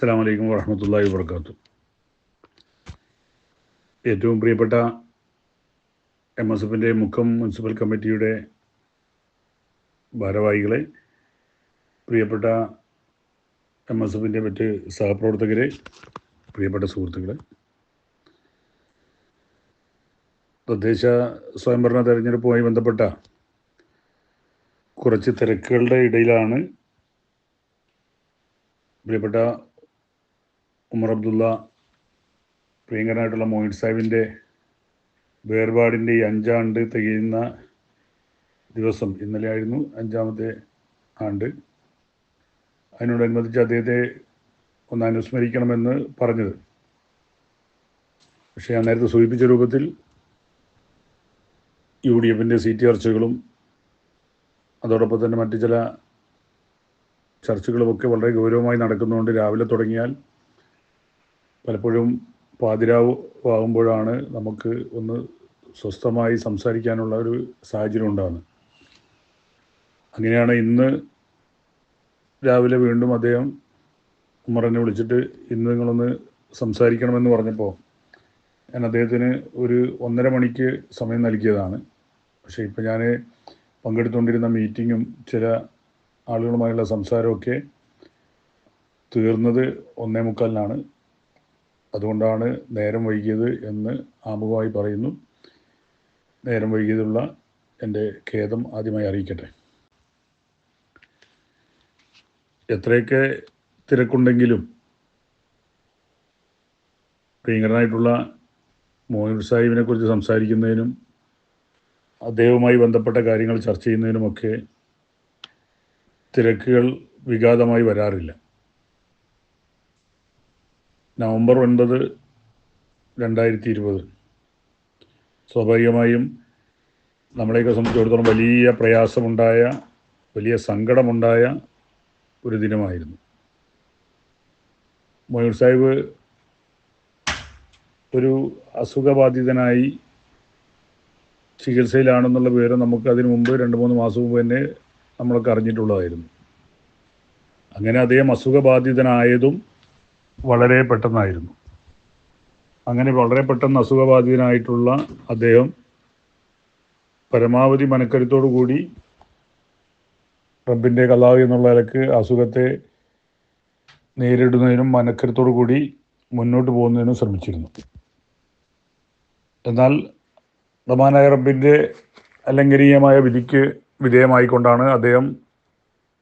അസ്സാം വലൈക്കും വാഹമത്തല്ലാ വർക്കാത്തു ഏറ്റവും പ്രിയപ്പെട്ട എം എസ് എഫിന്റെ മുക്കം മുനിസിപ്പൽ കമ്മിറ്റിയുടെ ഭാരവാഹികളെ പ്രിയപ്പെട്ട എം എസ് എഫിന്റെ മറ്റ് സഹപ്രവർത്തകരെ പ്രിയപ്പെട്ട സുഹൃത്തുക്കളെ തദ്ദേശ സ്വയംഭരണ തെരഞ്ഞെടുപ്പുമായി ബന്ധപ്പെട്ട കുറച്ച് തിരക്കുകളുടെ ഇടയിലാണ് പ്രിയപ്പെട്ട ഉമർ അബ്ദുള്ള പ്രിയങ്കരനായിട്ടുള്ള മോഹിൻ സാഹിബിന്റെ വേർപാടിന്റെ ഈ അഞ്ചാണ്ട് തികയുന്ന ദിവസം ഇന്നലെ ആയിരുന്നു അഞ്ചാമത്തെ ആണ്ട്. അതിനോടനുബന്ധിച്ച് അദ്ദേഹത്തെ ഒന്ന് അനുസ്മരിക്കണമെന്ന് പറഞ്ഞത്. പക്ഷേ ഞാൻ നേരത്തെ സൂചിപ്പിച്ച രൂപത്തിൽ യു ഡി എഫിന്റെ സീറ്റ് ചർച്ചകളും അതോടൊപ്പം തന്നെ മറ്റ് ചില ചർച്ചകളുമൊക്കെ വളരെ ഗൗരവമായി നടക്കുന്നതുകൊണ്ട് രാവിലെ തുടങ്ങിയാൽ പലപ്പോഴും പാതിരാവ് ആകുമ്പോഴാണ് നമുക്ക് ഒന്ന് സ്വസ്ഥമായി സംസാരിക്കാനുള്ള ഒരു സാഹചര്യം ഉണ്ടാകുന്നത്. അങ്ങനെയാണ് ഇന്ന് രാവിലെ വീണ്ടും അദ്ദേഹം ഉമ്മറിനെ വിളിച്ചിട്ട് ഇന്ന് നിങ്ങളൊന്ന് സംസാരിക്കണമെന്ന് പറഞ്ഞപ്പോൾ ഞാൻ അദ്ദേഹത്തിന് ഒരു ഒന്നര മണിക്ക് സമയം നൽകിയതാണ്. പക്ഷേ ഇപ്പോൾ ഞാൻ പങ്കെടുത്തുകൊണ്ടിരുന്ന മീറ്റിങ്ങും ചില ആളുകളുമായുള്ള സംസാരമൊക്കെ തീർന്നത് ഒന്നേ മുക്കാലിനാണ്. അതുകൊണ്ടാണ് നേരം വൈകിയത് എന്ന് ആമുഖമായി പറയുന്നു. നേരം വൈകിയതുള്ള എന്റെ ഖേദം ആദ്യമായി അറിയിക്കട്ടെ. എത്രയൊക്കെ തിരക്കുണ്ടെങ്കിലും ഭീകരനായിട്ടുള്ള മോഹിൻ സാഹിബിനെ കുറിച്ച് സംസാരിക്കുന്നതിനും അദ്ദേഹവുമായി ബന്ധപ്പെട്ട കാര്യങ്ങൾ ചർച്ച ചെയ്യുന്നതിനുമൊക്കെ തിരക്കുകൾ വിഘാതമായി വരാറില്ല. നവംബർ ഒൻപത് രണ്ടായിരത്തി ഇരുപത് സ്വാഭാവികമായും നമ്മളെയൊക്കെ സംബന്ധിച്ചിടത്തോളം വലിയ പ്രയാസമുണ്ടായ വലിയ സങ്കടമുണ്ടായ ഒരു ദിനമായിരുന്നു. മയൂർ സാഹിബ് ഒരു അസുഖബാധിതനായി ചികിത്സയിലാണെന്നുള്ള വിവരം നമുക്ക് അതിനു മുമ്പ് രണ്ട് മൂന്ന് മാസം മുമ്പ് തന്നെ നമ്മളൊക്കെ അറിഞ്ഞിട്ടുള്ളതായിരുന്നു. അങ്ങനെ അദ്ദേഹം അസുഖബാധിതനായതും വളരെ പെട്ടെന്നായിരുന്നു. അങ്ങനെ വളരെ പെട്ടെന്ന് അസുഖബാധിതനായിട്ടുള്ള അദ്ദേഹം പരമാവധി മനക്കരുത്തോടു കൂടി റബ്ബിന്റെ കലാവ് എന്നുള്ള നിലയ്ക്ക് അസുഖത്തെ നേരിടുന്നതിനും മനക്കരുത്തോടു കൂടി മുന്നോട്ട് പോകുന്നതിനും ശ്രമിച്ചിരുന്നു. എന്നാൽ റഹ്മാനായ റബ്ബിന്റെ അലങ്കരീയമായ വിധിക്ക് വിധേയമായിക്കൊണ്ടാണ് അദ്ദേഹം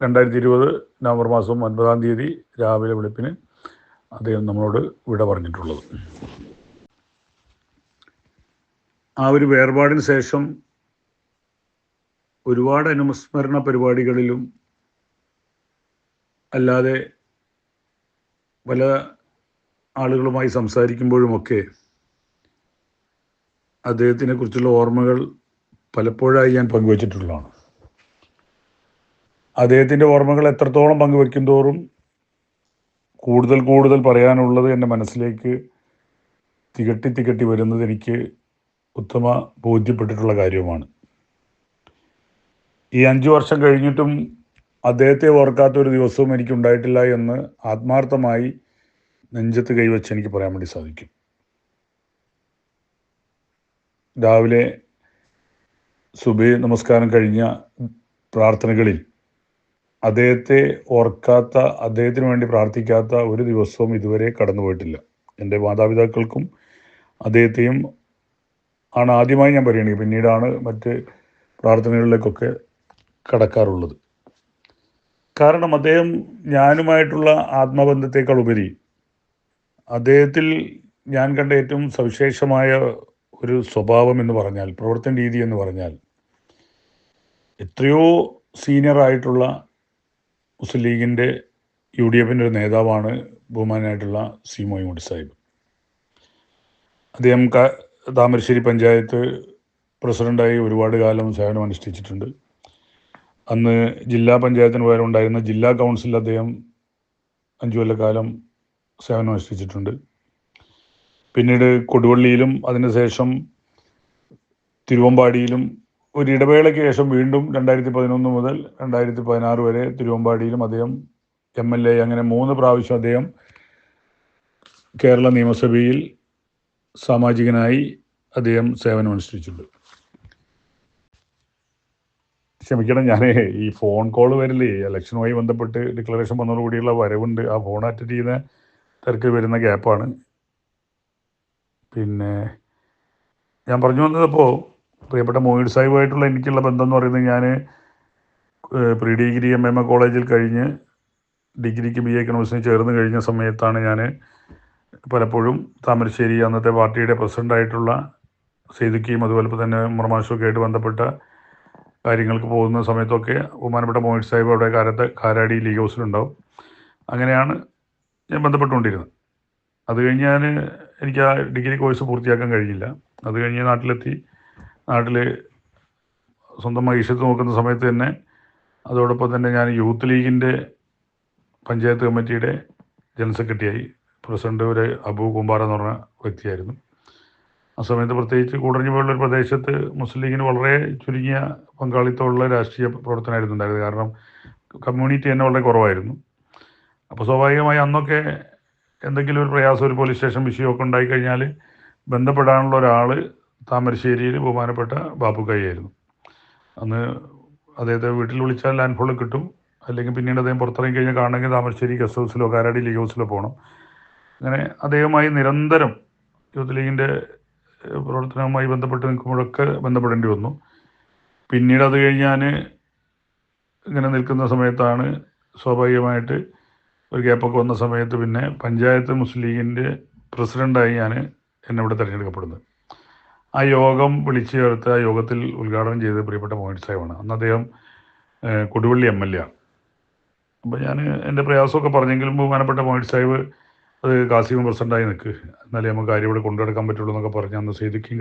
രണ്ടായിരത്തി ഇരുപത് നവംബർ മാസം ഒൻപതാം തീയതി രാവിലെ വെളുപ്പിന് അദ്ദേഹം നമ്മളോട് വിട പറഞ്ഞിട്ടുള്ളത്. ആ ഒരു വേർപാടിന് ശേഷം ഒരുപാട് അനുസ്മരണ പരിപാടികളിലും അല്ലാതെ പല ആളുകളുമായി സംസാരിക്കുമ്പോഴുമൊക്കെ അദ്ദേഹത്തിനെ കുറിച്ചുള്ള ഓർമ്മകൾ പലപ്പോഴായി ഞാൻ പങ്കുവച്ചിട്ടുള്ളതാണ്. അദ്ദേഹത്തിന്റെ ഓർമ്മകൾ എത്രത്തോളം പങ്കുവെക്കും തോറും കൂടുതൽ കൂടുതൽ പറയാനുള്ളത് എന്റെ മനസ്സിലേക്ക് തികട്ടി തികട്ടി വരുന്നത് എനിക്ക് ഉത്തമ ബോധ്യപ്പെട്ടിട്ടുള്ള കാര്യമാണ് ഈ അഞ്ചു വർഷം കഴിഞ്ഞിട്ടും അദ്ദേഹത്തെ ഓർക്കാത്ത ഒരു ദിവസവും എനിക്കുണ്ടായിട്ടില്ല എന്ന് ആത്മാർത്ഥമായി നെഞ്ചത്ത് കൈവച്ച് എനിക്ക് പറയാൻ വേണ്ടി സാധിക്കും. രാവിലെ സുബേ നമസ്കാരം കഴിഞ്ഞ പ്രാർത്ഥനകളിൽ അദ്ദേഹത്തെ ഓർക്കാത്ത അദ്ദേഹത്തിന് വേണ്ടി പ്രാർത്ഥിക്കാത്ത ഒരു ദിവസവും ഇതുവരെ കടന്നുപോയിട്ടില്ല. എന്റെ മാതാപിതാക്കൾക്കും അദ്ദേഹത്തെയും ആണ് ആദ്യമായി ഞാൻ പരിഗണിക്കുക. പിന്നീടാണ് മറ്റ് പ്രാർത്ഥനകളിലേക്കൊക്കെ കടക്കാറുള്ളത്. കാരണം അദ്ദേഹം ഞാനുമായിട്ടുള്ള ആത്മബന്ധത്തെക്കാൾ ഉപരി അദ്ദേഹത്തിൽ ഞാൻ കണ്ട ഏറ്റവും സവിശേഷമായ ഒരു സ്വഭാവം എന്ന് പറഞ്ഞാൽ പ്രവർത്തന രീതി എന്ന് പറഞ്ഞാൽ എത്രയോ സീനിയർ ആയിട്ടുള്ള മുസ്ലിം ലീഗിന്റെ യു ഡി എഫിന്റെ ഒരു നേതാവാണ് ബഹുമാനായിട്ടുള്ള സി മൊയ്മുഡ് സാഹിബ്. അദ്ദേഹം താമരശ്ശേരി പഞ്ചായത്ത് പ്രസിഡന്റായി ഒരുപാട് കാലം സേവനം അനുഷ്ഠിച്ചിട്ടുണ്ട്. അന്ന് ജില്ലാ പഞ്ചായത്തിന് പകരം ഉണ്ടായിരുന്ന ജില്ലാ കൗൺസിലിൽ അദ്ദേഹം അഞ്ചു കൊല്ലക്കാലം സേവനം അനുഷ്ഠിച്ചിട്ടുണ്ട്. പിന്നീട് കൊടുവള്ളിയിലും അതിനുശേഷം തിരുവമ്പാടിയിലും ഒരു ഇടവേളയ്ക്ക് ശേഷം വീണ്ടും രണ്ടായിരത്തി പതിനൊന്ന് മുതൽ രണ്ടായിരത്തി പതിനാറ് വരെ തിരുവമ്പാടിയിലും അദ്ദേഹം എം എൽ എ അങ്ങനെ മൂന്ന് പ്രാവശ്യം അദ്ദേഹം കേരള നിയമസഭയിൽ സാമാജികനായി അദ്ദേഹം സേവനമനുഷ്ഠിച്ചിട്ടുണ്ട്. ക്ഷമിക്കണം ഞാൻ ഈ ഫോൺ കോൾ വരില്ലേ? ഇലക്ഷനുമായി ബന്ധപ്പെട്ട് ഡിക്ലറേഷൻ വന്നതോടുകൂടിയുള്ള വരവുണ്ട്. ആ ഫോൺ അറ്റൻഡ് ചെയ്യുന്ന തിരക്ക് വരുന്ന ഗ്യാപ്പാണ്. പിന്നെ ഞാൻ പറഞ്ഞു വന്നതപ്പോൾ പ്രിയപ്പെട്ട മോഹിഡ് സാഹിബുമായിട്ടുള്ള എനിക്കുള്ള ബന്ധം എന്ന് പറയുന്നത് ഞാൻ pre degree M M A കോളേജിൽ കഴിഞ്ഞ് ഡിഗ്രിക്ക് ബി എക്കണോമിക്സിന് ചേർന്ന് കഴിഞ്ഞ സമയത്താണ് ഞാൻ പലപ്പോഴും താമരശ്ശേരി അന്നത്തെ പാർട്ടിയുടെ പ്രസിഡന്റായിട്ടുള്ള സെയ്തുക്കിയും അതുപോലെ തന്നെ മുറമാശുമൊക്കെ ആയിട്ട് ബന്ധപ്പെട്ട കാര്യങ്ങൾക്ക് പോകുന്ന സമയത്തൊക്കെ ബഹുമാനപ്പെട്ട മോഹിത് സാഹിബ് അവിടെ കാലത്ത് കാരാടി ലീഗ് ഹൗസിലുണ്ടാവും അങ്ങനെയാണ് ഞാൻ ബന്ധപ്പെട്ടുകൊണ്ടിരുന്നത്. അത് കഴിഞ്ഞ് ഞാൻ എനിക്ക് ആ ഡിഗ്രി കോഴ്സ് പൂർത്തിയാക്കാൻ കഴിഞ്ഞില്ല. അത് കഴിഞ്ഞ് നാട്ടിലെത്തി. നാട്ടിൽ സ്വന്തം ഇഷ്യത്ത് നോക്കുന്ന സമയത്ത് തന്നെ അതോടൊപ്പം തന്നെ ഞാൻ യൂത്ത് ലീഗിന്റെ പഞ്ചായത്ത് കമ്മിറ്റിയുടെ ജനറൽ സെക്രട്ടറിയായി പ്രസിഡന്റ് ഒരു അബു കുമ്പാർ എന്ന് പറഞ്ഞ വ്യക്തിയായിരുന്നു. ആ സമയത്ത് പ്രത്യേകിച്ച് കൂടഞ്ഞു പോലുള്ള ഒരു പ്രദേശത്ത് മുസ്ലിം ലീഗിന് വളരെ ചുരുങ്ങിയ പങ്കാളിത്തമുള്ള രാഷ്ട്രീയ പ്രവർത്തനമായിരുന്നു ഉണ്ടായത് കാരണം കമ്മ്യൂണിറ്റി തന്നെ വളരെ കുറവായിരുന്നു. അപ്പോൾ സ്വാഭാവികമായി അന്നൊക്കെ എന്തെങ്കിലും ഒരു പ്രയാസം ഒരു പോലീസ് സ്റ്റേഷൻ വിഷയമൊക്കെ ഉണ്ടായിക്കഴിഞ്ഞാൽ ബന്ധപ്പെടാനുള്ള ഒരാൾ താമരശ്ശേരിയിൽ ബഹുമാനപ്പെട്ട ബാപ്പുക്കായി അന്ന് അദ്ദേഹത്തെ വീട്ടിൽ വിളിച്ചാൽ ലാൻഡ് ഫോണിൽ കിട്ടും. അല്ലെങ്കിൽ പിന്നീട് അദ്ദേഹം പുറത്തിറങ്ങി കഴിഞ്ഞാൽ കാണണമെങ്കിൽ താമരശ്ശേരി ഗസ്റ്റ് ഹൗസിലോ കാരാടി ലീഗ് ഹൗസിലോ പോകണം. അങ്ങനെ അദ്ദേഹമായി നിരന്തരം യൂത്ത് ലീഗിന്റെ പ്രവർത്തനവുമായി ബന്ധപ്പെട്ട് നിൽക്കുമ്പോഴൊക്കെ ബന്ധപ്പെടേണ്ടി വന്നു. പിന്നീട് അത് കഴിഞ്ഞ് ഞാൻ ഇങ്ങനെ നിൽക്കുന്ന സമയത്താണ് സ്വാഭാവികമായിട്ട് ഒരു ഗ്യാപ്പൊക്കെ വന്ന സമയത്ത് പിന്നെ പഞ്ചായത്ത് മുസ്ലിം ലീഗിന്റെ പ്രസിഡന്റായി ഞാൻ എന്നെ ഇവിടെ തിരഞ്ഞെടുക്കപ്പെടുന്നത്. ആ യോഗം വിളിച്ചു ചേർത്ത് ആ യോഗത്തിൽ ഉദ്ഘാടനം ചെയ്തത് പ്രിയപ്പെട്ട മോഹൻ സാഹിബാണ്. അന്ന് അദ്ദേഹം കൊടുവള്ളി എം എൽ എ ആണ്. അപ്പോൾ ഞാൻ എന്റെ പ്രയാസമൊക്കെ പറഞ്ഞെങ്കിലും ബഹുമാനപ്പെട്ട മോഹൻ സാഹിബ് അത് കാസിമ പ്രസിഡന്റായി നിൽക്ക് എന്നാലേ നമുക്ക് കാര്യം ഇവിടെ കൊണ്ടുനടക്കാൻ പറ്റുള്ളൂ എന്നൊക്കെ പറഞ്ഞ് അന്ന് സെയ്ദിക്കും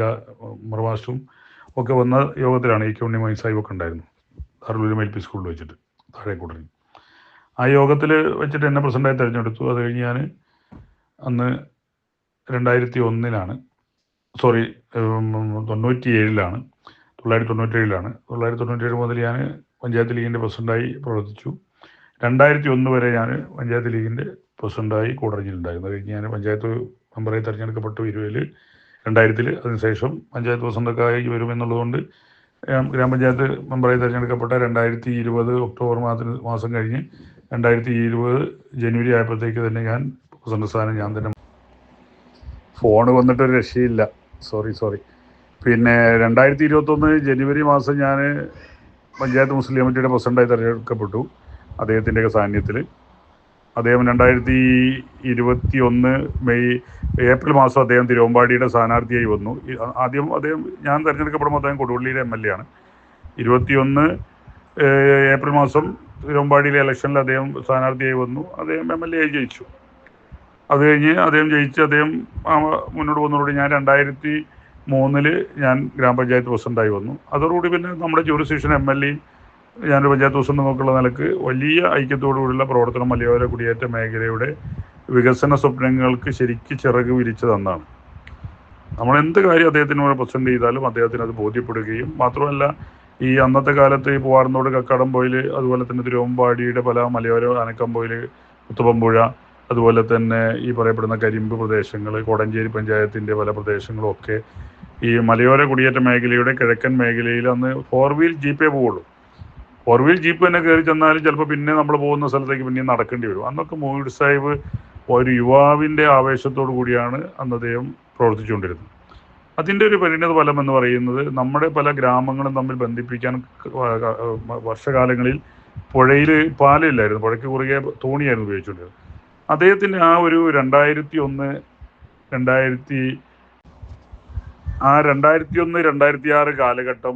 മറുവാസും ഒക്കെ വന്ന യോഗത്തിലാണ് ഈ ഉണ്ണി മോഹൻ സാഹിബ് ഒക്കെ ഉണ്ടായിരുന്നു ദാറുൽ എൽ പി സ്കൂളിൽ വെച്ചിട്ട് താഴെ കൂടറി ആ യോഗത്തിൽ വെച്ചിട്ട് എന്നെ പ്രസിഡന്റായി തിരഞ്ഞെടുത്തു. അത് കഴിഞ്ഞ് ഞാൻ അന്ന് രണ്ടായിരത്തി ഒന്നിലാണ് സോറി തൊണ്ണൂറ്റി ഏഴിലാണ് തൊള്ളായിരത്തി തൊണ്ണൂറ്റി ഏഴിലാണ് തൊള്ളായിരത്തി തൊണ്ണൂറ്റി ഏഴ് മുതൽ ഞാൻ പഞ്ചായത്ത് ലീഗിന്റെ പ്രസിഡന്റായി പ്രവർത്തിച്ചു. രണ്ടായിരത്തി ഒന്ന് വരെ ഞാൻ പഞ്ചായത്ത് ലീഗിന്റെ പ്രസിഡന്റായി കൂടറിഞ്ഞിട്ടുണ്ടായിരുന്നു കഴിഞ്ഞ് ഞാൻ പഞ്ചായത്ത് മെമ്പറായി തിരഞ്ഞെടുക്കപ്പെട്ടു ഇരുപതിൽ രണ്ടായിരത്തിൽ അതിനുശേഷം പഞ്ചായത്ത് പ്രസിഡന്റൊക്കെ ആയി വരുമെന്നുള്ളതുകൊണ്ട് ഗ്രാമപഞ്ചായത്ത് മെമ്പറായി തിരഞ്ഞെടുക്കപ്പെട്ട രണ്ടായിരത്തി ഇരുപത് ഒക്ടോബർ മാസത്തിന് മാസം കഴിഞ്ഞ് രണ്ടായിരത്തി ഇരുപത് ജനുവരി ആയപ്പോഴത്തേക്ക് തന്നെ ഞാൻ പ്രസിഡന്റ് സ്ഥാനം ഞാൻ തന്നെ ഫോൺ വന്നിട്ടൊരു രക്ഷയില്ല. സോറി സോറി പിന്നെ രണ്ടായിരത്തി ഇരുപത്തൊന്ന് ജനുവരി മാസം ഞാൻ പഞ്ചായത്ത് മുസ്ലിം കമ്മിറ്റിയുടെ പ്രസിഡന്റായി തിരഞ്ഞെടുക്കപ്പെട്ടു അദ്ദേഹത്തിന്റെയൊക്കെ സാന്നിധ്യത്തിൽ അദ്ദേഹം രണ്ടായിരത്തി ഇരുപത്തി ഒന്ന് മെയ് ഏപ്രിൽ മാസം അദ്ദേഹം തിരുവമ്പാടിയുടെ സ്ഥാനാർത്ഥിയായി വന്നു. ആദ്യം അദ്ദേഹം ഞാൻ തിരഞ്ഞെടുക്കപ്പെടുമ്പോൾ അദ്ദേഹം കൊടുവള്ളിയിലെ എം എൽ എ ആണ്. ഇരുപത്തിയൊന്ന് ഏപ്രിൽ മാസം തിരുവമ്പാടിയിലെ ഇലക്ഷനിൽ അദ്ദേഹം സ്ഥാനാർത്ഥിയായി വന്നു. അദ്ദേഹം എം എൽ എ ആയി ജയിച്ചു. അത് കഴിഞ്ഞ് അദ്ദേഹം ജയിച്ച് അദ്ദേഹം മുന്നോട്ട് വന്നതോടെ ഞാൻ രണ്ടായിരത്തി മൂന്നിൽ ഞാൻ ഗ്രാമപഞ്ചായത്ത് പ്രസിഡന്റായി വന്നു. അതോടുകൂടി പിന്നെ നമ്മുടെ ജൂറിസ്ഡിക്ഷൻ എം എൽ എ ഞാനൊരു പഞ്ചായത്ത് പ്രസിഡന്റ് നോക്കുള്ള നിലയ്ക്ക് വലിയ ഐക്യത്തോടുകൂടിയുള്ള പ്രവർത്തനം മലയോര കുടിയേറ്റ മേഖലയുടെ വികസന സ്വപ്നങ്ങൾക്ക് ശരിക്ക് ചിറക് വിരിച്ചു തന്നാണ് നമ്മൾ എന്ത് കാര്യം അദ്ദേഹത്തിന് പ്രസന്റ് ചെയ്താലും അദ്ദേഹത്തിന് അത് ബോധ്യപ്പെടുകയും മാത്രമല്ല ഈ അന്നത്തെ കാലത്ത് ഈ പൂവാർന്നോട് കക്കാടംപോയിൽ അതുപോലെ തന്നെ തിരുവമ്പാടിയുടെ പല മലയോര അനക്കമ്പോയിൽ മുത്തപ്പമ്പുഴ അതുപോലെ തന്നെ ഈ പറയപ്പെടുന്ന കരിമ്പ് പ്രദേശങ്ങൾ കോടഞ്ചേരി പഞ്ചായത്തിന്റെ പല പ്രദേശങ്ങളും ഒക്കെ ഈ മലയോര കുടിയേറ്റ മേഖലയുടെ കിഴക്കൻ മേഖലയിൽ അന്ന് ഫോർ വീൽ ജീപ്പേ പോവുള്ളൂ. ഫോർ വീൽ ജീപ്പ് തന്നെ കയറി ചെന്നാലും ചിലപ്പോൾ പിന്നെ നമ്മൾ പോകുന്ന സ്ഥലത്തേക്ക് പിന്നെ നടക്കേണ്ടി വരും. അന്നൊക്കെ മോഹിഡ് സാഹിബ് ഒരു യുവാവിന്റെ ആവേശത്തോടു കൂടിയാണ് അന്ന് അദ്ദേഹം പ്രവർത്തിച്ചുകൊണ്ടിരുന്നത്. അതിന്റെ ഒരു പരിണിത ഫലം എന്ന് പറയുന്നത് നമ്മുടെ പല ഗ്രാമങ്ങളും തമ്മിൽ ബന്ധിപ്പിക്കാൻ വർഷകാലങ്ങളിൽ പുഴയിൽ പാലില്ലായിരുന്നു പുഴയ്ക്ക് കുറുകെ തോണിയായിരുന്നു ഉപയോഗിച്ചുകൊണ്ടിരുന്നത്. അദ്ദേഹത്തിന്റെ ആ ഒരു രണ്ടായിരത്തി ഒന്ന് രണ്ടായിരത്തി ആ രണ്ടായിരത്തി ഒന്ന് രണ്ടായിരത്തി ആറ് കാലഘട്ടം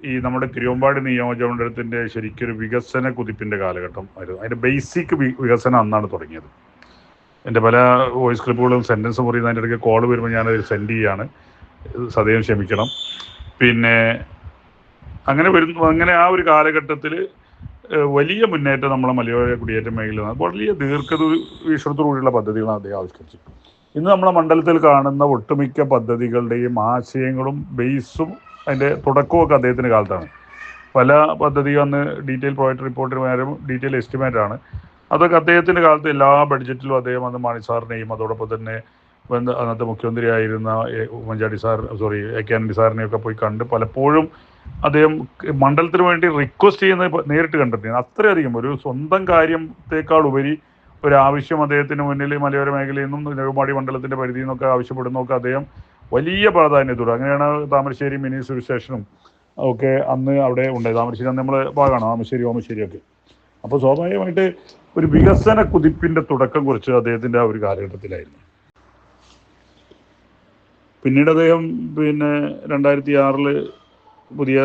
ഈ നമ്മുടെ തിരുവമ്പാടി നിയോജകമണ്ഡലത്തിന്റെ ശരിക്കൊരു വികസന കുതിപ്പിന്റെ കാലഘട്ടം ആയിരുന്നു. അതിന്റെ ബേസിക് വികസനം അന്നാണ് തുടങ്ങിയത്. എന്റെ പല വോയിസ് ക്ലിപ്പുകളും സെന്റൻസും പറയുന്ന അതിന്റെ ഇടയ്ക്ക് കോൾ വരുമ്പോൾ ഞാനത് സെൻഡ് ചെയ്യാണ്. സദയം ക്ഷമിക്കണം. പിന്നെ അങ്ങനെ വരുന്നു അങ്ങനെ ആ ഒരു കാലഘട്ടത്തിൽ വലിയ മുന്നേറ്റം നമ്മളെ മലയോര കുടിയേറ്റ മേഖലയിൽ വലിയ ദീർഘവീക്ഷണത്തോടുകൂടിയുള്ള പദ്ധതികളാണ് അദ്ദേഹം ആവിഷ്കരിച്ചത്. ഇന്ന് നമ്മളെ മണ്ഡലത്തിൽ കാണുന്ന ഒട്ടുമിക്ക പദ്ധതികളുടെയും ആശയങ്ങളും ബേസും അതിന്റെ തുടക്കമൊക്കെ അദ്ദേഹത്തിന്റെ കാലത്താണ്. പല പദ്ധതിയും അന്ന് ഡീറ്റെയിൽ പ്രോജക്റ്റ് റിപ്പോർട്ടിന് പകരം ഡീറ്റെയിൽ എസ്റ്റിമേറ്റ് ആണ് അതൊക്കെ അദ്ദേഹത്തിന്റെ കാലത്ത് എല്ലാ ബഡ്ജറ്റിലും അദ്ദേഹം അന്ന് മാണി സാറിനെയും അതോടൊപ്പം തന്നെ അന്നത്തെ മുഖ്യമന്ത്രിയായിരുന്ന. Oommen Chandy sir sorry A K Antony സാറിനെയൊക്കെ പോയി കണ്ട് പലപ്പോഴും അദ്ദേഹം മണ്ഡലത്തിന് വേണ്ടി റിക്വസ്റ്റ് ചെയ്യുന്ന നേരിട്ട് കണ്ടിട്ടുണ്ട് അത്രയധികം ഒരു സ്വന്തം കാര്യത്തെക്കാൾ ഉപരി ഒരു ആവശ്യം അദ്ദേഹത്തിന് മുന്നിൽ മലയോര മേഖലയിൽ നിന്നും നെടുമാടി മണ്ഡലത്തിന്റെ പരിധിയിൽ നിന്നൊക്കെ ആവശ്യപ്പെടുന്നൊക്കെ അദ്ദേഹം വലിയ പ്രാധാന്യത്തോട് അങ്ങനെയാണ് താമരശ്ശേരി മിനി സിവിൽ സ്റ്റേഷനും ഒക്കെ അന്ന് അവിടെ ഉണ്ടായത്. താമരശ്ശേരി അന്ന് നമ്മൾ ഭാഗമാണ് താമരശ്ശേരി ഓമശ്ശേരി ഒക്കെ. അപ്പോൾ സ്വാഭാവികമായിട്ട് ഒരു വികസന കുതിപ്പിന്റെ തുടക്കം കുറിച്ച് അദ്ദേഹത്തിന്റെ ആ ഒരു കാലഘട്ടത്തിലായിരുന്നു. പിന്നീട് അദ്ദേഹം പിന്നെ രണ്ടായിരത്തി ആറിൽ പുതിയ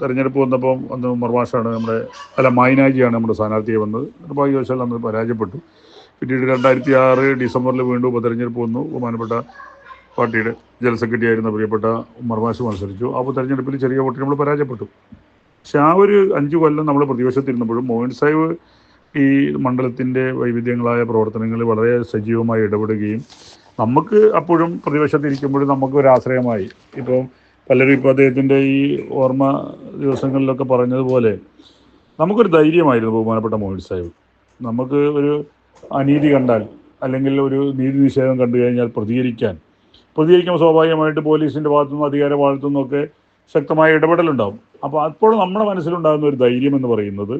തെരഞ്ഞെടുപ്പ് വന്നപ്പോൾ അന്ന് മർമാഷാണ് നമ്മുടെ അല്ല മൈനാജിയാണ് നമ്മുടെ സ്ഥാനാർത്ഥിയെ വന്നത്. നിർഭാഗ്യവശാൽ അന്ന് പരാജയപ്പെട്ടു. പിന്നീട് രണ്ടായിരത്തി ആറ് ഡിസംബറിൽ വീണ്ടും ഉപതെരഞ്ഞെടുപ്പ് വന്നു. ബഹുമാനപ്പെട്ട പാർട്ടിയുടെ ജനറൽ സെക്രട്ടറി ആയിരുന്ന പ്രിയപ്പെട്ട മർമാഷ് മത്സരിച്ചു. ആ ഉപതെരഞ്ഞെടുപ്പിൽ ചെറിയ വോട്ടിൽ നമ്മൾ പരാജയപ്പെട്ടു. പക്ഷെ ആ ഒരു അഞ്ചു കൊല്ലം നമ്മൾ പ്രതിപക്ഷത്തിരുന്നപ്പോഴും മോഹൻ സാഹിബ് ഈ മണ്ഡലത്തിന്റെ വൈവിധ്യങ്ങളായ പ്രവർത്തനങ്ങളിൽ വളരെ സജീവമായി ഇടപെടുകയും നമുക്ക് അപ്പോഴും പ്രതിപക്ഷത്തിരിക്കുമ്പോഴും നമുക്ക് ഒരു ആശ്രയമായി. ഇപ്പം പലരും ഇപ്പോൾ അദ്ദേഹത്തിന്റെ ഈ ഓർമ്മ ദിവസങ്ങളിലൊക്കെ പറഞ്ഞതുപോലെ നമുക്കൊരു ധൈര്യമായിരുന്നു ബഹുമാനപ്പെട്ട മോഹൻ സാഹിബ്. നമുക്ക് ഒരു അനീതി കണ്ടാൽ അല്ലെങ്കിൽ ഒരു നീതി നിഷേധം കണ്ടു കഴിഞ്ഞാൽ പ്രതികരിക്കാൻ. പ്രതികരിക്കുമ്പോൾ സ്വാഭാവികമായിട്ട് പോലീസിന്റെ ഭാഗത്തുനിന്നും അധികാര ഭാഗത്തുനിന്നും ഒക്കെ ശക്തമായ ഇടപെടലുണ്ടാവും. അപ്പോൾ അപ്പോഴും നമ്മുടെ മനസ്സിലുണ്ടാകുന്ന ഒരു ധൈര്യം എന്ന് പറയുന്നത്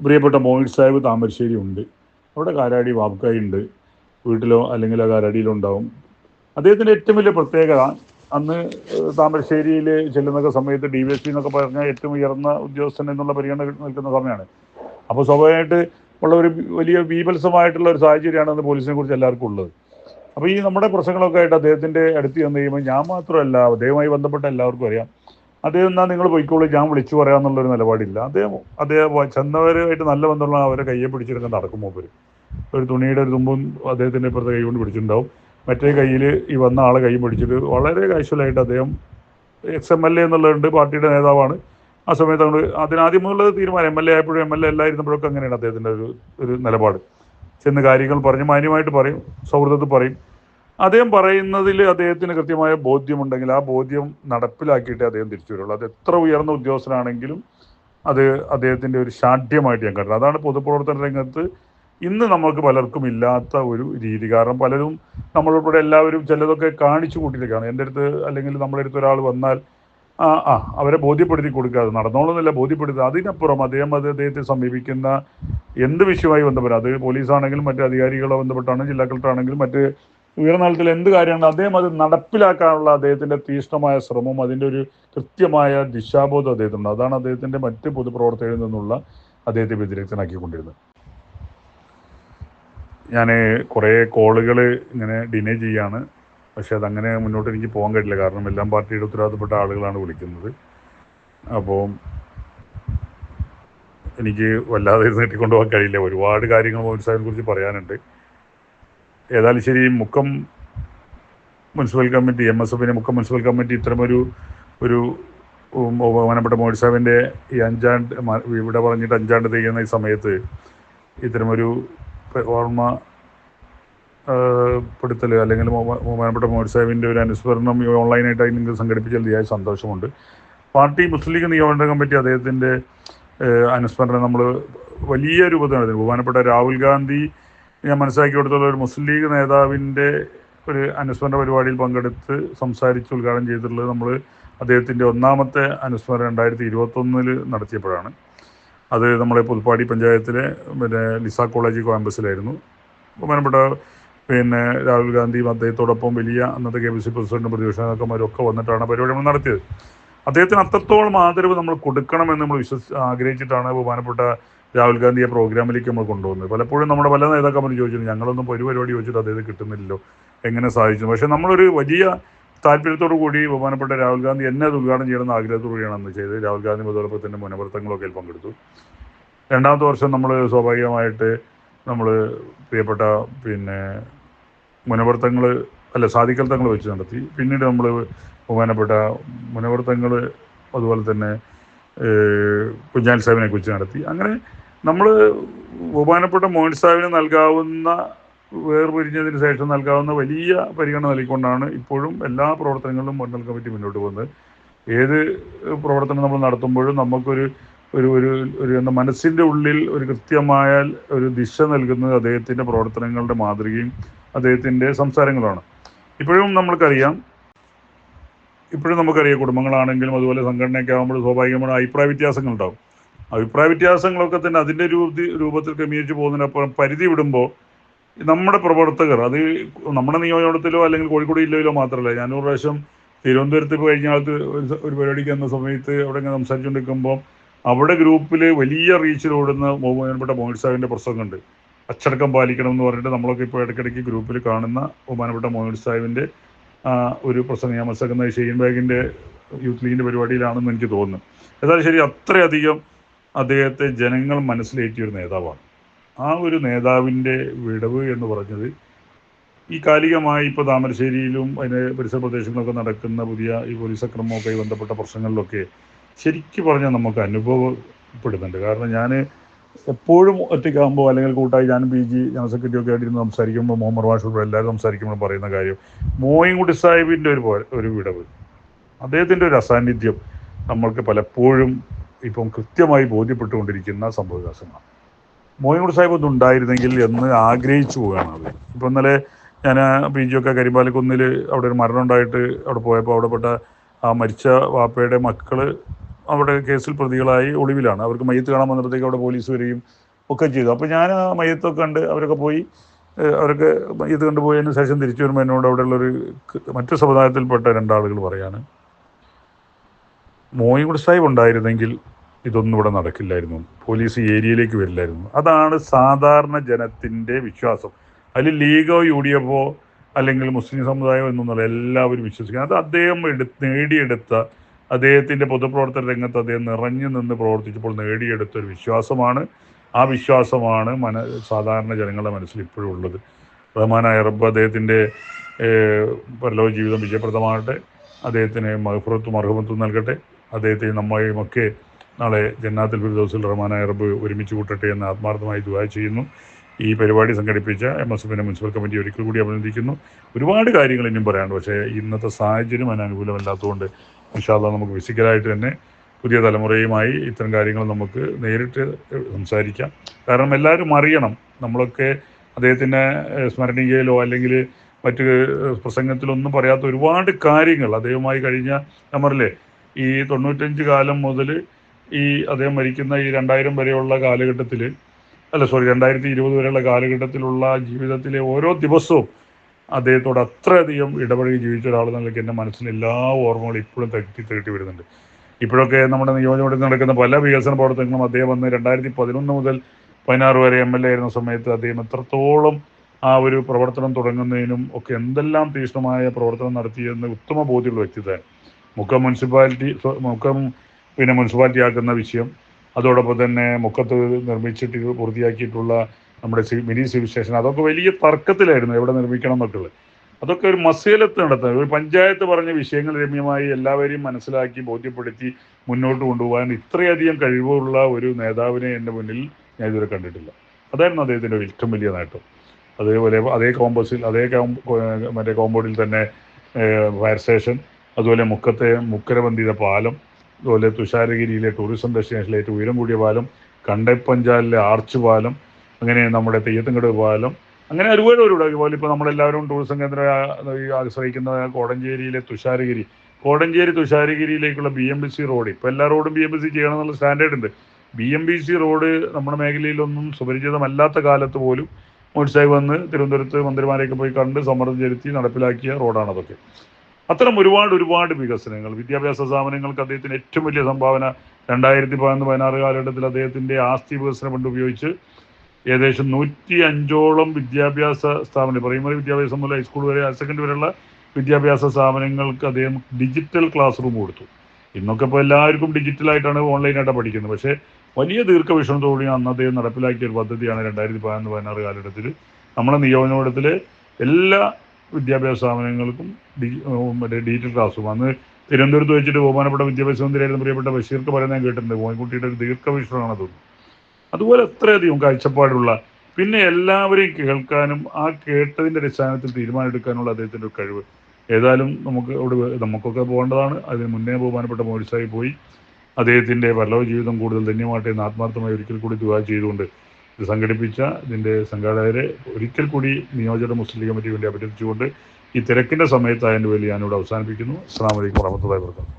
പ്രിയപ്പെട്ട മോഹിത് സാഹിബ് താമരശ്ശേരി ഉണ്ട്. അവിടെ കാരാടി വാബ്ക്കായി ഉണ്ട് വീട്ടിലോ അല്ലെങ്കിൽ ആ അരടിയിലോ ഉണ്ടാവും. അദ്ദേഹത്തിന്റെ ഏറ്റവും വലിയ പ്രത്യേകത അന്ന് താമരശ്ശേരിയിൽ ചെല്ലുന്ന സമയത്ത് ഡി വി എസ് പി എന്നൊക്കെ പറഞ്ഞാൽ ഏറ്റവും ഉയർന്ന ഉദ്യോഗസ്ഥൻ എന്നുള്ള പരിഗണന നിൽക്കുന്ന സമയമാണ്. അപ്പോൾ സ്വാഭാവികമായിട്ട് ഉള്ള ഒരു വലിയ ബീഭത്സമായിട്ടുള്ള ഒരു സാഹചര്യമാണ് അന്ന് പോലീസിനെ കുറിച്ച് എല്ലാവർക്കും ഉള്ളത്. അപ്പോൾ ഈ നമ്മുടെ പ്രശ്നങ്ങളൊക്കെ ആയിട്ട് അദ്ദേഹത്തിന്റെ അടുത്ത് ചെന്ന് കഴിയുമ്പോൾ ഞാൻ മാത്രമല്ല അദ്ദേഹവുമായി ബന്ധപ്പെട്ട എല്ലാവർക്കും അറിയാം. അദ്ദേഹം എന്നാൽ നിങ്ങൾ പോയിക്കോളൂ ഞാൻ വിളിച്ചു പറയാമെന്നുള്ളൊരു നിലപാടില്ല. അദ്ദേഹം അദ്ദേഹം ചെന്നവരുമായിട്ട് നല്ല ബന്ധമുള്ള അവരെ കയ്യെ പിടിച്ചിരുന്ന് നടക്കും മൂപ്പര്. ഒരു തുണിയുടെ ഒരു തുമ്പും അദ്ദേഹത്തിന്റെ ഇപ്പുറത്തെ കൈ കൊണ്ട് പിടിച്ചിട്ടുണ്ടാവും. മറ്റേ കയ്യിൽ ഈ വന്ന ആളെ കൈ പിടിച്ചിട്ട് വളരെ കാഷ്വലായിട്ട് അദ്ദേഹം എക്സ് എം എൽ എ എന്നുള്ളതുണ്ട് പാർട്ടിയുടെ നേതാവാണ്. ആ സമയത്ത് അങ്ങോട്ട് അതിനാദ്യം മുതലുള്ള തീരുമാനം എം എൽ എ ആയപ്പോഴും എം എൽ എ അല്ലായിരുന്നപ്പോഴൊക്കെ അങ്ങനെയാണ് അദ്ദേഹത്തിന്റെ ഒരു ഒരു നിലപാട്. ചെന്ന് കാര്യങ്ങൾ പറഞ്ഞ് മാന്യമായിട്ട് പറയും സൗഹൃദത്തിൽ പറയും. അദ്ദേഹം പറയുന്നതിൽ അദ്ദേഹത്തിന് കൃത്യമായ ബോധ്യമുണ്ടെങ്കിൽ ആ ബോധ്യം നടപ്പിലാക്കിയിട്ടേ അദ്ദേഹം തിരിച്ചു വരുള്ളൂ. അത് എത്ര ഉയർന്ന ഉദ്യോഗസ്ഥനാണെങ്കിലും അത് അദ്ദേഹത്തിന്റെ ഒരു ശാഠ്യമായിട്ട് ഞാൻ കണ്ടത് അതാണ് പൊതുപ്രവർത്തന രംഗത്ത് ഇന്ന് നമുക്ക് പലർക്കും ഇല്ലാത്ത ഒരു രീതി. കാരണം പലരും നമ്മളിവിടെ എല്ലാവരും ചിലതൊക്കെ കാണിച്ചു കൂട്ടിയിലേക്കാണ് എന്റെ അടുത്ത് അല്ലെങ്കിൽ നമ്മുടെ അടുത്ത് ഒരാൾ വന്നാൽ ആ ആ അവരെ ബോധ്യപ്പെടുത്തി കൊടുക്കാതെ നടന്നോളുന്നില്ല ബോധ്യപ്പെടുത്തുക. അതിനപ്പുറം അദ്ദേഹം അത് അദ്ദേഹത്തെ സമീപിക്കുന്ന എന്ത് വിഷയവുമായി ബന്ധപ്പെട്ട് അത് പോലീസാണെങ്കിലും മറ്റ് അധികാരികളോ ബന്ധപ്പെട്ടാണ് ജില്ലാ കളക്ടറാണെങ്കിലും മറ്റ് ഉയർന്ന തലത്തിൽ എന്ത് കാര്യമാണ് അദ്ദേഹം അത് നടപ്പിലാക്കാനുള്ള അദ്ദേഹത്തിന്റെ തീഷ്ണമായ ശ്രമവും അതിന്റെ ഒരു കൃത്യമായ ദിശാബോധം അദ്ദേഹത്തിനുണ്ട്. അതാണ് അദ്ദേഹത്തിന്റെ മറ്റ് പൊതുപ്രവർത്തകരിൽ നിന്നുള്ള അദ്ദേഹത്തെ വ്യതിരക്തനാക്കിക്കൊണ്ടിരുന്നത്. ഞാൻ കുറേ കോളുകൾ ഇങ്ങനെ ഡിനേ ചെയ്യാണ്. പക്ഷേ അതങ്ങനെ മുന്നോട്ട് എനിക്ക് പോകാൻ കഴിയില്ല. കാരണം എല്ലാം പാർട്ടിയുടെ ഉത്തരവാദിത്തപ്പെട്ട ആളുകളാണ് വിളിക്കുന്നത്. അപ്പോൾ എനിക്ക് വല്ലാതെ ഇത് നീട്ടിക്കൊണ്ടു പോകാൻ കഴിയില്ല. ഒരുപാട് കാര്യങ്ങൾ മോഹൻ സാഹിബിനെ കുറിച്ച് പറയാനുണ്ട്. ഏതായാലും ശരി Mukkam municipal committee M S എഫിന്റെ മുക്കം മുനിസിപ്പൽ കമ്മിറ്റി ഇത്തരമൊരു ഒരു ബഹുമാനപ്പെട്ട മോഹൻ സാഹിബിന്റെ ഈ അഞ്ചാണ്ട് ഇവിടെ പറഞ്ഞിട്ട് അഞ്ചാണ്ട് തികയുന്ന ഈ സമയത്ത് ഇത്തരമൊരു ഓർമ്മ പെടുത്തൽ അല്ലെങ്കിൽ ബഹുമാ- ബഹുമാനപ്പെട്ട മോഹൻ സാഹിബിന്റെ ഒരു അനുസ്മരണം ഈ ഓൺലൈനായിട്ടായി നിങ്ങൾക്ക് സംഘടിപ്പിച്ചതിൽ അതിയായ സന്തോഷമുണ്ട്. പാർട്ടി മുസ്ലിം ലീഗ് നിയമന കമ്മിറ്റി അദ്ദേഹത്തിന്റെ അനുസ്മരണം നമ്മൾ വലിയ രൂപത്തിൽ നടത്തി ബഹുമാനപ്പെട്ട രാഹുൽ ഗാന്ധി ഞാൻ മനസ്സിലാക്കി കൊടുത്തുള്ള ഒരു മുസ്ലിം ലീഗ് നേതാവിന്റെ ഒരു അനുസ്മരണ പരിപാടിയിൽ പങ്കെടുത്ത് സംസാരിച്ച് ഉദ്ഘാടനം ചെയ്തിട്ടുള്ളത് നമ്മൾ അദ്ദേഹത്തിന്റെ ഒന്നാമത്തെ അനുസ്മരണം രണ്ടായിരത്തി ഇരുപത്തൊന്നിൽ നടത്തിയപ്പോഴാണ്. അത് നമ്മുടെ പുൽപ്പാടി പഞ്ചായത്തിലെ പിന്നെ ലിസ കോളേജ് ക്യാമ്പസിലായിരുന്നു. ബഹുമാനപ്പെട്ട പിന്നെ രാഹുൽ ഗാന്ധിയും അദ്ദേഹത്തോടൊപ്പം വലിയ അന്നത്തെ കെ പി സി പ്രസിഡന്റും പ്രതിപക്ഷ നേതാക്കന്മാരും ഒക്കെ വന്നിട്ടാണ് പരിപാടി നമ്മൾ നടത്തിയത്. അദ്ദേഹത്തിന് അത്രത്തോളം ആദരവ് നമ്മൾ കൊടുക്കണമെന്ന് നമ്മൾ വിശ്വസി ആഗ്രഹിച്ചിട്ടാണ് ബഹുമാനപ്പെട്ട രാഹുൽ ഗാന്ധിയെ പ്രോഗ്രാമിലേക്ക് നമ്മൾ കൊണ്ടുവന്നത്. പലപ്പോഴും നമ്മുടെ പല നേതാക്കന്മാരും ചോദിച്ചിട്ടുണ്ട് ഞങ്ങളൊന്നും ഒരു പരിപാടി ചോദിച്ചിട്ട് അദ്ദേഹത്തെ കിട്ടുന്നില്ലല്ലോ. എങ്ങനെ സാധിച്ചു പക്ഷേ നമ്മളൊരു വലിയ താല്പര്യത്തോടു കൂടി ബഹുമാനപ്പെട്ട രാഹുൽ ഗാന്ധി എന്നെ അത് ഉദ്ഘാടനം ചെയ്യണമെന്ന് ആഗ്രഹത്തോടു കൂടിയാണ് അന്ന് ചെയ്തത്. രാഹുൽ ഗാന്ധി മുതലപ്പത്തിന്റെ മുനവർത്തങ്ങളൊക്കെ അതിൽ പങ്കെടുത്തു. രണ്ടാമത്തെ വർഷം നമ്മൾ സ്വാഭാവികമായിട്ട് നമ്മൾ പ്രിയപ്പെട്ട പിന്നെ മുനവർത്തങ്ങൾ അല്ല സാധിക്കൽ തങ്ങൾ വെച്ച് നടത്തി. പിന്നീട് നമ്മൾ ബഹുമാനപ്പെട്ട മുനവർത്തങ്ങൾ അതുപോലെ തന്നെ കുഞ്ഞാൽ സാഹിബിനെ കുറിച്ച് നടത്തി. അങ്ങനെ നമ്മൾ ബഹുമാനപ്പെട്ട മോഹൻ സാഹിബിന് നൽകാവുന്ന വേർപിരിഞ്ഞതിന് ശേഷം നൽകാവുന്ന വലിയ പരിഗണന നൽകിക്കൊണ്ടാണ് ഇപ്പോഴും എല്ലാ പ്രവർത്തനങ്ങളിലും മണ്ഡൽ കമ്മിറ്റി മുന്നോട്ട് പോകുന്നത്. ഏത് പ്രവർത്തനം നമ്മൾ നടത്തുമ്പോഴും നമുക്കൊരു ഒരു ഒരു ഒരു എന്താ മനസ്സിന്റെ ഉള്ളിൽ ഒരു കൃത്യമായ ഒരു ദിശ നൽകുന്നത് അദ്ദേഹത്തിന്റെ പ്രവർത്തനങ്ങളുടെ മാതൃകയും അദ്ദേഹത്തിന്റെ സംസാരങ്ങളാണ് ഇപ്പോഴും നമ്മൾക്കറിയാം ഇപ്പോഴും നമുക്കറിയാം കുടുംബങ്ങളാണെങ്കിലും അതുപോലെ സംഘടനയൊക്കെ ആകുമ്പോൾ സ്വാഭാവികമായ അഭിപ്രായ വ്യത്യാസങ്ങൾ ഉണ്ടാവും. അഭിപ്രായ വ്യത്യാസങ്ങളൊക്കെ തന്നെ അതിന്റെ രൂപത്തിൽ ക്രമീകരിച്ച് പോകുന്നതിനപ്പുറം പരിധി വിടുമ്പോൾ നമ്മുടെ പ്രവർത്തകർ അത് നമ്മുടെ നിയോജനത്തിലോ അല്ലെങ്കിൽ കോഴിക്കോട് ജില്ലയിലോ മാത്രമല്ല ഞാനൊരു പ്രാവശ്യം തിരുവനന്തപുരത്ത് ഇപ്പോൾ കഴിഞ്ഞ കാലത്ത് ഒരു ഒരു പരിപാടിക്ക് എന്ന സമയത്ത് അവിടെ ഇങ്ങനെ സംസാരിച്ചുകൊണ്ടിരിക്കുമ്പോൾ അവിടെ ഗ്രൂപ്പിൽ വലിയ റീച്ചിലോടുന്ന ബഹുമാനപ്പെട്ട മോഹിത് സാഹിബിന്റെ പ്രസംഗമുണ്ട്. അച്ചടക്കം പാലിക്കണം എന്ന് പറഞ്ഞിട്ട് നമ്മളൊക്കെ ഇപ്പോൾ ഇടയ്ക്കിടയ്ക്ക് ഗ്രൂപ്പിൽ കാണുന്ന ബഹുമാനപ്പെട്ട മോഹിത് സാഹിബിന്റെ ഒരു പ്രസംഗം. ഞാൻ മനസ്സിലാക്കുന്ന ഷെയ്ൻ ബാഗിന്റെ യൂത്ത് ലീഗിന്റെ പരിപാടിയിലാണെന്ന് എനിക്ക് തോന്നുന്നു. ഏതായാലും ശരി അത്രയധികം അദ്ദേഹത്തെ ജനങ്ങൾ മനസ്സിലേറ്റിയ ഒരു നേതാവാണ്. ആ ഒരു നേതാവിന്റെ വിടവ് എന്ന് പറഞ്ഞത് ഈ കാലികമായി ഇപ്പോൾ താമരശ്ശേരിയിലും അതിന് പരിസര പ്രദേശങ്ങളിലൊക്കെ നടക്കുന്ന പുതിയ ഈ പോലീസ് അക്രമമൊക്കെ ബന്ധപ്പെട്ട പ്രശ്നങ്ങളിലൊക്കെ ശരിക്കും പറഞ്ഞാൽ നമുക്ക് അനുഭവപ്പെടുന്നുണ്ട്. കാരണം ഞാൻ എപ്പോഴും ഒറ്റയ്ക്കാകുമ്പോൾ അല്ലെങ്കിൽ കൂട്ടായി ഞാൻ പി ജി ജനറൽ സെക്രട്ടറി ഒക്കെ ആയിട്ട് ഇരുന്ന് സംസാരിക്കുമ്പോൾ മുഹമ്മദ് ഉൾപ്പെടെ എല്ലാവരും സംസാരിക്കുമ്പോൾ പറയുന്ന കാര്യം മോയിൻകുട്ടി സാഹിബിന്റെ ഒരു ഒരു വിടവ്. അദ്ദേഹത്തിന്റെ ഒരു അസാന്നിധ്യം നമ്മൾക്ക് പലപ്പോഴും ഇപ്പം കൃത്യമായി ബോധ്യപ്പെട്ടുകൊണ്ടിരിക്കുന്ന സംഭവവികാസങ്ങളാണ്. മോയിൻകുട്ടി സാഹിബ് ഒന്നും ഉണ്ടായിരുന്നെങ്കിൽ എന്ന് ആഗ്രഹിച്ചു പോവുകയാണ് അത് ഇപ്പം ഇന്നലെ ഞാൻ പി ജി ഒക്കെ കരിമ്പാലക്കുന്നിൽ അവിടെ ഒരു മരണം ഉണ്ടായിട്ട് അവിടെ പോയപ്പോൾ അവിടെ പെട്ട ആ മരിച്ച വാപ്പയുടെ മക്കൾ അവിടെ കേസിൽ പ്രതികളായി ഒളിവിലാണ്. അവർക്ക് മയ്യത്ത് കാണാൻ വന്നപ്പോഴത്തേക്ക് അവിടെ പോലീസ് വരികയും ഒക്കെ ചെയ്തു. അപ്പോൾ ഞാൻ ആ മയ്യത്തൊക്കെ കണ്ട് അവരൊക്കെ പോയി അവരൊക്കെ മയ്യത്ത് കണ്ടുപോയതിന് ശേഷം തിരിച്ചു വരുമ്പോൾ എന്നോട് അവിടെയുള്ളൊരു മറ്റു സമുദായത്തിൽപ്പെട്ട രണ്ടാളുകൾ പറയാണ് മോയിൻകുടി സാഹിബ് ഉണ്ടായിരുന്നെങ്കിൽ ഇതൊന്നും ഇവിടെ നടക്കില്ലായിരുന്നു. പോലീസ് ഏരിയയിലേക്ക് വരില്ലായിരുന്നു. അതാണ് സാധാരണ ജനത്തിന്റെ വിശ്വാസം. അതിൽ ലീഗോ യു ഡി എഫോ അല്ലെങ്കിൽ മുസ്ലിം സമുദായമോ എന്നൊന്നുമല്ല എല്ലാവരും വിശ്വസിക്കുന്നത്. അത് അദ്ദേഹം എടു നേടിയെടുത്ത അദ്ദേഹത്തിന്റെ പൊതുപ്രവർത്തന രംഗത്ത് അദ്ദേഹം നിറഞ്ഞു നിന്ന് പ്രവർത്തിച്ചപ്പോൾ നേടിയെടുത്ത ഒരു വിശ്വാസമാണ്. ആ വിശ്വാസമാണ് മന സാധാരണ ജനങ്ങളുടെ മനസ്സിൽ ഇപ്പോഴും ഉള്ളത്. റഹ്മാനായ റബ്ബ് അദ്ദേഹത്തിന്റെ പരലോക ജീവിതം വിജയപ്രദമാകട്ടെ. അദ്ദേഹത്തിന് മഹഫുറത്തും അർഹമത്തും നൽകട്ടെ. അദ്ദേഹത്തെ നമ്മയും ഒക്കെ നാളെ ജന്നാത്തിൽ ഫിർദൗസിൽ റഹ്മാനായ റബ്ബ് ഒരുമിച്ച് കൂട്ടട്ടെ എന്ന് ആത്മാർത്ഥമായി ദുആ ചെയ്യുന്നു. ഈ പരിപാടി സംഘടിപ്പിച്ച എം എസ് എഫിന്റെ മുനിസിപ്പൽ കമ്മിറ്റി ഒരിക്കൽ കൂടി അഭിനന്ദിക്കുന്നു. ഒരുപാട് കാര്യങ്ങൾ ഇനിയും പറയാനുണ്ട്. പക്ഷേ ഇന്നത്തെ സാഹചര്യം അതിനനുകൂലമല്ലാത്തതുകൊണ്ട് ഇൻഷാല്ല നമുക്ക് ഫിസിക്കലായിട്ട് തന്നെ പുതിയ തലമുറയുമായി ഇത്തരം കാര്യങ്ങൾ നമുക്ക് നേരിട്ട് സംസാരിക്കാം. കാരണം എല്ലാവരും അറിയണം. നമ്മളൊക്കെ അദ്ദേഹത്തിന്റെ സ്മരണികയിലോ അല്ലെങ്കിൽ മറ്റ് പ്രസംഗത്തിലൊന്നും പറയാത്ത ഒരുപാട് കാര്യങ്ങൾ അദ്ദേഹവുമായി കഴിഞ്ഞ നമ്മറിലെ ഈ തൊണ്ണൂറ്റഞ്ച് കാലം മുതൽ ഈ അദ്ദേഹം മരിക്കുന്ന ഈ രണ്ടായിരം വരെയുള്ള കാലഘട്ടത്തിൽ അല്ല സോറി രണ്ടായിരത്തി ഇരുപത് വരെയുള്ള കാലഘട്ടത്തിലുള്ള ജീവിതത്തിലെ ഓരോ ദിവസവും അദ്ദേഹത്തോട് അത്രയധികം ഇടപഴകി ജീവിച്ച ഒരാൾ നിലയ്ക്ക് എന്റെ മനസ്സിൽ എല്ലാ ഓർമ്മകളും ഇപ്പോഴും തട്ടി തട്ടി വരുന്നുണ്ട്. ഇപ്പോഴൊക്കെ നമ്മുടെ നിയോജകമണ്ഡലത്തിൽ നടക്കുന്ന പല വികസന പ്രവർത്തനങ്ങളും അദ്ദേഹം വന്ന് രണ്ടായിരത്തി പതിനൊന്ന് മുതൽ പതിനാറ് വരെ എം എൽ എ ആയിരുന്ന സമയത്ത് അദ്ദേഹം എത്രത്തോളം ആ ഒരു പ്രവർത്തനം തുടങ്ങുന്നതിനും ഒക്കെ എന്തെല്ലാം തീക്ഷ്ണമായ പ്രവർത്തനം നടത്തിയെന്ന് ഉത്തമ ബോധ്യമുള്ള വ്യക്തിത്വമാണ് മുക്കം മുനിസിപ്പാലിറ്റി മുക്കം പിന്നെ മുനിസിപ്പാലിറ്റി ആക്കുന്ന വിഷയം. അതോടൊപ്പം തന്നെ മുക്കത്ത് നിർമ്മിച്ചിട്ട് പൂർത്തിയാക്കിയിട്ടുള്ള നമ്മുടെ മിനി സിവിൽ സ്റ്റേഷൻ. അതൊക്കെ വലിയ തർക്കത്തിലായിരുന്നു എവിടെ നിർമ്മിക്കണം എന്നൊക്കെ അതൊക്കെ ഒരു മസേലത്ത് നടത്തുന്നത് ഒരു പഞ്ചായത്ത് പറഞ്ഞ വിഷയങ്ങൾ രമ്യമായി എല്ലാവരെയും മനസ്സിലാക്കി ബോധ്യപ്പെടുത്തി മുന്നോട്ട് കൊണ്ടുപോകാൻ ഇത്രയധികം കഴിവുള്ള ഒരു നേതാവിനെ എന്റെ മുന്നിൽ ഞാൻ ഇതുവരെ കണ്ടിട്ടില്ല. അതായിരുന്നു അദ്ദേഹത്തിന്റെ ഏറ്റവും വലിയ നേട്ടം. അതേപോലെ അതേ കോമ്പസിൽ അതേ മറ്റേ കോമ്പൗണ്ടിൽ തന്നെ ഫയർ സ്റ്റേഷൻ അതുപോലെ മുക്കത്തെ മുക്കരബന്ധിത പാലം അതുപോലെ തുഷാരഗിരിയിലെ ടൂറിസം ഡെസ്റ്റിനേഷനിലെ ഏറ്റവും ഉയരം കൂടിയ പാലം കണ്ടപ്പഞ്ചാലിലെ ആർച്ച് പാലം അങ്ങനെ നമ്മുടെ തെയ്യത്തുംകട് പാലം അങ്ങനെ ഒരുപാട് ഒരുപാട്. അതുപോലെ ഇപ്പോൾ നമ്മളെല്ലാവരും ടൂറിസം കേന്ദ്രം ആശ്രയിക്കുന്ന കോടഞ്ചേരിയിലെ Thusharagiri. Kodanchery തുഷാരഗിരിയിലേക്കുള്ള B M B C road ഇപ്പോൾ എല്ലാ റോഡും ബി എം ബി സി ചെയ്യണം എന്നുള്ള സ്റ്റാൻഡേർഡ് ഉണ്ട്. B M B C road നമ്മുടെ മേഖലയിലൊന്നും സുപരിചിതമല്ലാത്ത കാലത്ത് പോലും മോഡ്സായി വന്ന് തിരുവനന്തപുരത്ത് മന്ത്രിമാരെയൊക്കെ പോയി കണ്ട് സമ്മർദ്ദം ചെലുത്തി നടപ്പിലാക്കിയ റോഡാണ് അതൊക്കെ അത്തരം ഒരുപാട് ഒരുപാട് വികസനങ്ങൾ വിദ്യാഭ്യാസ സ്ഥാപനങ്ങൾക്ക് അദ്ദേഹത്തിന് ഏറ്റവും വലിയ സംഭാവന രണ്ടായിരത്തി പതിനൊന്ന് പതിനാറ് കാലഘട്ടത്തിൽ അദ്ദേഹത്തിന്റെ ആസ്തി വികസന ഫണ്ട് ഉപയോഗിച്ച് ഏകദേശം നൂറ്റി അഞ്ചോളം വിദ്യാഭ്യാസ സ്ഥാപനം പ്രൈമറി വിദ്യാഭ്യാസം മുതൽ ഹൈസ്കൂൾ വരെ ഹയർ സെക്കൻഡറി വരെയുള്ള വിദ്യാഭ്യാസ സ്ഥാപനങ്ങൾക്ക് അദ്ദേഹം ഡിജിറ്റൽ ക്ലാസ് റൂം കൊടുത്തു. ഇന്നൊക്കെ ഇപ്പോൾ എല്ലാവർക്കും ഡിജിറ്റലായിട്ടാണ് ഓൺലൈനായിട്ട് പഠിക്കുന്നത്. പക്ഷേ വലിയ ദീർഘവീക്ഷണത്തോടെ അന്ന് അദ്ദേഹം നടപ്പിലാക്കിയ ഒരു പദ്ധതിയാണ് രണ്ടായിരത്തി പതിനൊന്ന് പതിനാറ് കാലഘട്ടത്തിൽ. നമ്മുടെ നിയോജനമണ്ഡലത്തിലെ എല്ലാ വിദ്യാഭ്യാസ സ്ഥാപനങ്ങൾക്കും മറ്റേ ഡിജിറ്റൽ ക്ലാസ് റൂം അന്ന് തിരുവനന്തപുരത്ത് വെച്ചിട്ട് ബഹുമാനപ്പെട്ട വിദ്യാഭ്യാസ മന്ത്രിയായിരുന്ന പ്രിയപ്പെട്ട ബഷീർക്ക് പറയുന്നത് ഞാൻ കേട്ടിട്ടുണ്ട്. മോയിൻകുട്ടിയുടെ ഒരു ദീർഘവീക്ഷണമാണ് അതൊന്നും. അതുപോലെ അത്രയധികം കാഴ്ചപ്പാടുള്ള പിന്നെ എല്ലാവരെയും കേൾക്കാനും ആ കേട്ടതിന്റെ അടിസ്ഥാനത്തിൽ തീരുമാനമെടുക്കാനുള്ള അദ്ദേഹത്തിന്റെ ഒരു കഴിവ്. ഏതായാലും നമുക്ക് അവിടെ നമുക്കൊക്കെ പോകേണ്ടതാണ്. അതിന് മുന്നേ ബഹുമാനപ്പെട്ട മോഡി പോയി. അദ്ദേഹത്തിന്റെ പരലോക ജീവിതം കൂടുതൽ ധന്യമാട്ടെ എന്ന് ആത്മാർത്ഥമായി ഒരിക്കൽ കൂടി ദുവാ ചെയ്തുകൊണ്ട് സംഘടിപ്പിച്ച ഇതിന്റെ സംഘാടകരെ ഒരിക്കൽ കൂടി നിയോജക മുസ്ലിം ലീഗ് കമ്മിറ്റി വേണ്ടി അഭ്യർത്ഥിച്ചുകൊണ്ട് ഈ തിരക്കിന്റെ സമയത്തായതിന്റെ പേരിൽ ഞാനിവിടെ അവസാനിപ്പിക്കുന്നു. അസ്സാം വലൈക്കും വറഹമത്തല്ലാ wabarakatuh